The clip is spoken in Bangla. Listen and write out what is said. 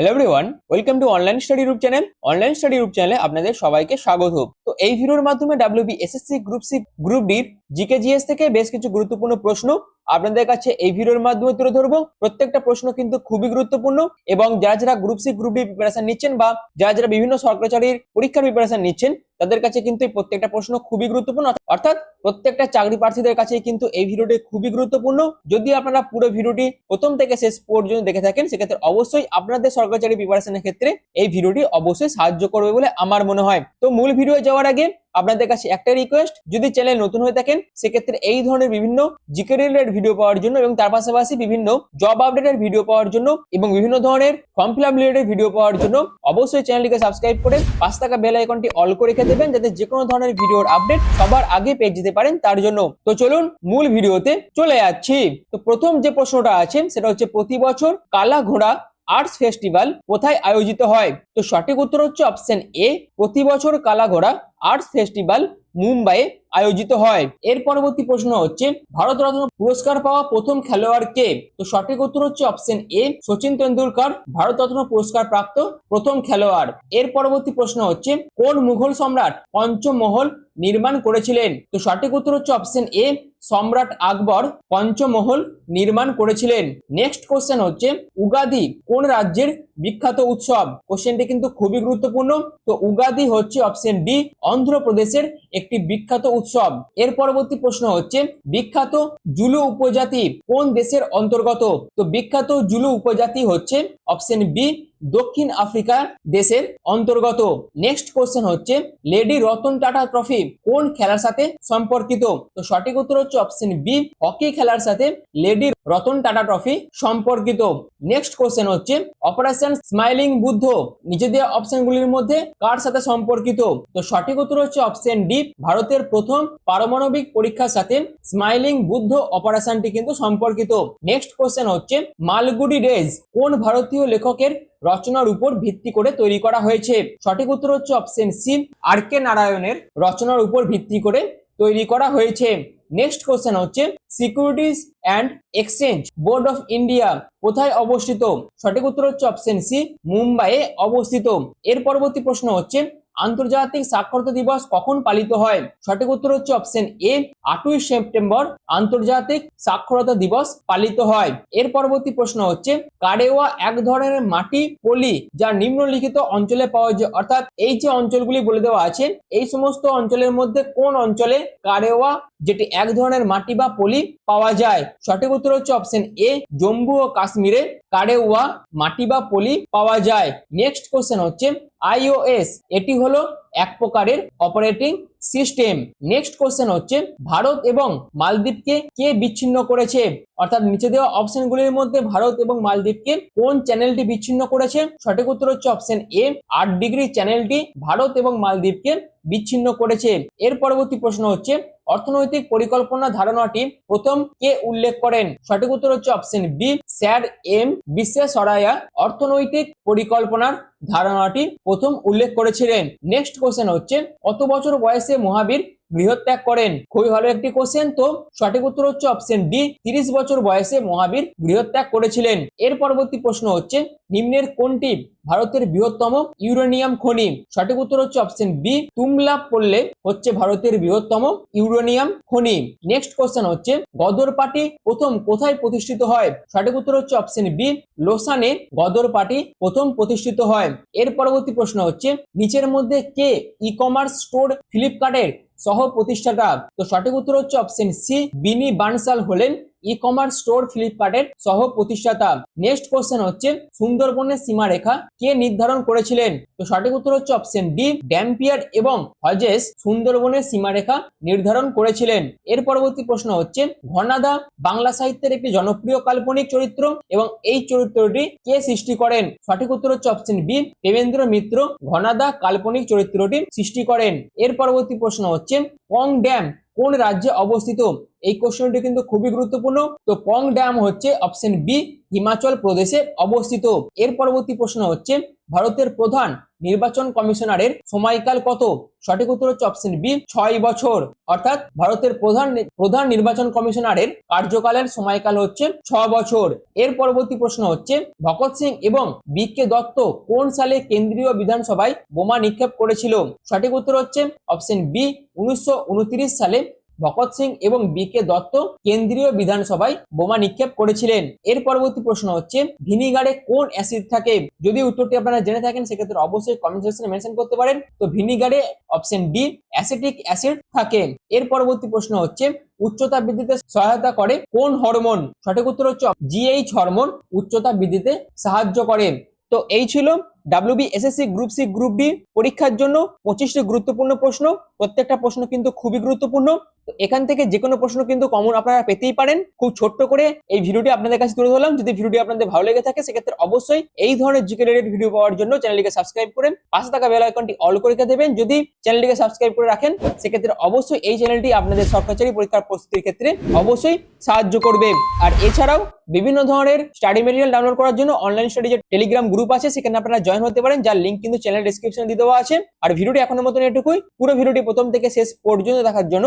Hello everyone welcome to online study group channel online study group চ্যানেলে আপনাদের সবাইকে স্বাগত। তো এই ভিডিওর মাধ্যমে WB SSC group C group ডির জিকে জিএস থেকে বেশ কিছু গুরুত্বপূর্ণ প্রশ্ন আপনাদের কাছে এই ভিডিওর মাধ্যমে তুলে ধরবো। প্রত্যেকটা প্রশ্ন কিন্তু খুবই গুরুত্বপূর্ণ এবং যারা যারা group C group D preparation নিচ্ছেন বা যারা যারা বিভিন্ন সরকারি পরীক্ষার প্রিপারেশন নিচ্ছেন, তাদের কাছে কিন্তু এই প্রত্যেকটা প্রশ্ন খুবই গুরুত্বপূর্ণ। অর্থাৎ প্রত্যেকটা চাকরি প্রার্থীদের কাছে কিন্তু এই ভিডিওটি খুবই গুরুত্বপূর্ণ। যদি আপনারা পুরো ভিডিওটি প্রথম থেকে শেষ পর্যন্ত দেখে থাকেন, সেক্ষেত্রে অবশ্যই আপনাদের সরকারি প্রিপারেশনের ক্ষেত্রে এই ভিডিওটি অবশ্যই সাহায্য করবে বলে আমার মনে হয়। তো মূল ভিডিও যাওয়ার আগে আপনাদের কাছে একটা রিকোয়েস্ট যদি চ্যানেল নতুন হয়ে থাকেন, সেক্ষেত্রে এই ধরনের বিভিন্ন জিকে রিলেটেড ভিডিও পাওয়ার জন্য এবং তার পাশাপাশি বিভিন্ন জব আপডেটের ভিডিও পাওয়ার জন্য এবং বিভিন্ন ধরনের form fill up related video পাওয়ার জন্য অবশ্যই চ্যানেলটিকে সাবস্ক্রাইব করে পাঁচ টাকা বেল আইকনটি অল করে রেখে দেবেন, যাতে যে কোনো ধরনের ভিডিওর আপডেট সবার আগে পেয়ে যেতে পারেন তার জন্য। তো চলুন মূল ভিডিওতে চলে যাচ্ছি। তো প্রথম যে প্রশ্নটা আছে, সেটা হচ্ছে প্রতি বছর কালা ঘোড়া আর্টস ফেস্টিভ্যাল কোথায় আয়োজিত হয়? তো সঠিক উত্তর হচ্ছে অপশন এ, প্রতি বছর কালাঘোড়া আর্টস ফেস্টিভ্যাল মুম্বাইয়ে আয়োজিত হয়। এর পরবর্তী প্রশ্ন হচ্ছে, ভারতরত্ন পুরস্কার পাওয়া প্রথম খেলোয়াড় কে? তো সঠিক উত্তর হচ্ছে অপশন এ সচিন তেন্ডুলকর, ভারতরত্ন পুরস্কার প্রাপ্ত প্রথম খেলোয়াড়। এর পরবর্তী প্রশ্ন হচ্ছে, কোন মুঘল সম্রাট পঞ্চমহল নির্মাণ করেছিলেন? তো সঠিক উত্তর হচ্ছে অপশন এ সম্রাট আকবর পঞ্চমহল নির্মাণ করেছিলেন। নেক্সট কোশ্চেন হচ্ছে, উগাদি কোন রাজ্যের বিখ্যাত উৎসব? কোশ্চেনটি কিন্তু খুবই গুরুত্বপূর্ণ। তো উগাদি হচ্ছে অপশন ডি অন্ধ্রপ্রদেশের একটি বিখ্যাত উৎসব। এর পরবর্তী প্রশ্ন হচ্ছে, বিখ্যাত জুলু উপজাতি কোন দেশের অন্তর্গত? তো বিখ্যাত জুলু উপজাতি হচ্ছে অপশন বি দক্ষিণ আফ্রিকা দেশের অন্তর্গত। নেক্সট কোশ্চেন হচ্ছে লেডি রতন টাটা ট্রফি কোন খেলার সাথে সম্পর্কিত? তো সঠিক উত্তর হচ্ছে অপশন বি হকি খেলার সাথে লেডি রতন টাটা ট্রফি সম্পর্কিত। নেক্সট কোশ্চেন হচ্ছে অপারেশন স্মাইলিং বুদ্ধ দেওয়া অপশনগুলির মধ্যে কার সাথে সম্পর্কিত? তো সঠিক উত্তর হচ্ছে অপশন ডি ভারতের প্রথম পারমাণবিক পরীক্ষার সাথে স্মাইলিং বুদ্ধ অপারেশনটি কিন্তু সম্পর্কিত। নেক্সট কোশ্চেন হচ্ছে, মালগুডি ডেজ কোন ভারতীয় লেখকের রচনার উপর ভিত্তি করে তৈরি করা হয়েছে। সঠিক উত্তর হচ্ছে অপশন সি আর কে নারায়ণের রচনার উপর ভিত্তি করে তৈরি করা হয়েছে। নেক্সট কোশ্চেন হচ্ছে securities and exchange board of India কোথায় অবস্থিত? সঠিক উত্তর হচ্ছে অপশন সি মুম্বাইয়ে অবস্থিত। এর পরবর্তী প্রশ্ন হচ্ছে, আন্তর্জাতিক সাক্ষরতা দিবস কখন পালিত হয়? সঠিক উত্তর হচ্ছে অপশন এ আটই সেপ্টেম্বর আন্তর্জাতিক সাক্ষরতা দিবস পালিত হয়। এর পরবর্তী প্রশ্ন হচ্ছে, কারেওয়া এক ধরনের মাটি পলি যা নিম্নলিখিত অঞ্চলে পাওয়া যায়? অর্থাৎ এই যে অঞ্চলগুলি বলে দেওয়া আছে, এই সমস্ত অঞ্চলের মধ্যে কোন অঞ্চলে কারেওয়া যেটি এক ধরনের মাটি বা পলি পাওয়া যায়? সঠিক উত্তর হচ্ছে অপশন এ জম্মু ও কাশ্মীরে কারেওয়া মাটি বা পলি পাওয়া যায়। নেক্সট কোশ্চেন হচ্ছে আইওএস এটি হলো এক প্রকারের অপারেটিং সিস্টেম। নেক্সট কোশ্চেন হচ্ছে, ভারত এবং মালদ্বীপকে কে বিচ্ছিন্ন করেছে? অর্থাৎ নিচে দেওয়া অপশন গুলির মধ্যে ভারত এবং মালদ্বীপকে কোন চ্যানেলটি বিচ্ছিন্ন করেছে? সঠিক উত্তর হচ্ছে অপশন এ। আট ডিগ্রি চ্যানেলটি ভারত এবং মালদ্বীপকে বিচ্ছিন্ন করেছে। এর পরবর্তী প্রশ্ন হচ্ছে, অর্থনৈতিক পরিকল্পনা ধারণাটি প্রথম কে উল্লেখ করেন? সঠিক উত্তর হচ্ছে অপশন বি, স্যার এম বিশ্বেশ্বরায়া অর্থনৈতিক পরিকল্পনার ধারণাটি প্রথম উল্লেখ করেছিলেন। নেক্সট কোশ্চেন হচ্ছে, কত বছর বয়সে মহাবীর গৃহত্যাগ করেন। খুবই ভালো একটি কোশ্চেন তো সঠিক উত্তর হচ্ছে অপশন ডি তিরিশ বছর বয়সে মহাবীর গৃহত্যাগ করেছিলেন। এর পরবর্তী প্রশ্ন হচ্ছে, নিম্নের কোনটি ভারতের বৃহত্তম ইউরেনিয়াম খনি? সঠিক উত্তর হচ্ছে অপশন বি তুমলা পড়লে হচ্ছে ভারতের বৃহত্তম ইউরেনিয়াম খনি। নেক্সট কোশ্চেন হচ্ছে গদর পার্টি প্রথম কোথায় প্রতিষ্ঠিত হয়? সঠিক উত্তর হচ্ছে অপশন বি লোসানে গদর পার্টি প্রথম প্রতিষ্ঠিত হয়। এর পরবর্তী প্রশ্ন হচ্ছে, নিচের মধ্যে কে ই কমার্স স্টোর ফ্লিপকার্টের সহ প্রতিষ্ঠাতা তো সঠিক উত্তর হচ্ছে অপশন সি বিনি বানসাল হলেন ই কমার্স স্টোর ফ্লিপকার্টের সহ প্রতিষ্ঠাতা নেক্সট কোশ্চেন হচ্ছে, সুন্দরবনের সীমারেখা কে নির্ধারণ করেছিলেন? তো সঠিক উত্তর হচ্ছে অপশন ডি ড্যাম্পিয়ার এবং হজেস সুন্দরবনের সীমারেখা নির্ধারণ করেছিলেন। এর পরবর্তী প্রশ্ন হচ্ছে, ঘনাদা বাংলা সাহিত্যের একটি জনপ্রিয় কাল্পনিক চরিত্র এবং এই চরিত্রটি কে সৃষ্টি করেন? সঠিক উত্তর হচ্ছে অপশন বি দেবেন্দ্র মিত্র ঘনাদা কাল্পনিক চরিত্রটি সৃষ্টি করেন। এর পরবর্তী প্রশ্ন হচ্ছে পং ড্যাম কোন রাজ্যে অবস্থিত? এই কোশ্চেনটি কিন্তু খুবই গুরুত্বপূর্ণ। তো পং ড্যাম হচ্ছে অপশন বি হিমাচল প্রদেশে অবস্থিত। এর পরবর্তী প্রশ্ন হচ্ছে, ভারতের প্রধান নির্বাচন কমিশনারের সময়কাল কত? সঠিক উত্তর হচ্ছে অপশন বি ছয় বছর। অর্থাৎ ভারতের প্রধান প্রধান নির্বাচন কমিশনারের কার্যকালের সময়কাল হচ্ছে ছ বছর। এর পরবর্তী প্রশ্ন হচ্ছে, ভগৎ সিং এবং বি কে দত্ত কোন সালে কেন্দ্রীয় বিধানসভায় বোমা নিক্ষেপ করেছিল? সঠিক উত্তর হচ্ছে অপশন বি উনিশশো উনত্রিশ সালে ভগৎ সিং এবং বি কে দত্ত কেন্দ্রীয় বিধানসভায় বোমা নিক্ষেপ করেছিলেন। এর পরবর্তী প্রশ্ন হচ্ছে, ভিনিগারে কোন অ্যাসিড থাকে? যদি উত্তরটি আপনারা জেনে থাকেন, সেক্ষেত্রে অবশ্যই কমেন্ট সেকশনে মেনশন করতে পারেন। তো ভিনিগারে অপশন ডি অ্যাসিটিক অ্যাসিড থাকে। এর পরবর্তী প্রশ্ন হচ্ছে, উচ্চতা বৃদ্ধিতে সহায়তা করে কোন হরমোন? সঠিক উত্তর হচ্ছে জিএইচ হরমোন, উচ্চতা বৃদ্ধিতে সাহায্য করে। তো এই ছিল WB SSC group C group D পরীক্ষার জন্য পঁচিশটি গুরুত্বপূর্ণ প্রশ্ন। প্রত্যেকটা প্রশ্ন কিন্তু খুবই গুরুত্বপূর্ণ। তো এখান থেকে যে কোনো প্রশ্ন কিন্তু কমন আপনারা পেতেই পারেন। খুব ছোট্ট করে এই ভিডিওটি আপনাদের কাছে তুলে ধরলাম। যদি ভিডিওটি আপনাদের ভালো লেগে থাকে, সেক্ষেত্রে অবশ্যই এই ধরনের জিকে রিলেটেড ভিডিও পাওয়ার জন্য চ্যানেলটিকে সাবস্ক্রাইব করেন পাশে থাকা বেল আইকনটি অল করে দেবেন। যদি চ্যানেলটিকে সাবস্ক্রাইব করে রাখেন, সেক্ষেত্রে অবশ্যই এই চ্যানেলটি আপনাদের সরকারি পরীক্ষার প্রস্তুতির ক্ষেত্রে অবশ্যই সাহায্য করবে। আর এছাড়াও বিভিন্ন ধরনের স্টাডি মেটেরিয়াল ডাউনলোড করার জন্য অনলাইন স্টাডি যে টেলিগ্রাম গ্রুপ আছে, সেখানে আপনারা জয়েন হতে পারেন, যার লিঙ্ক কিন্তু চ্যানেল ডিসক্রিপশনে দিয়ে দেওয়া আছে। আর ভিডিওটি এখনও মতন এটুকুই। পুরো ভিডিওটি প্রথম থেকে শেষ পর্যন্ত দেখার জন্য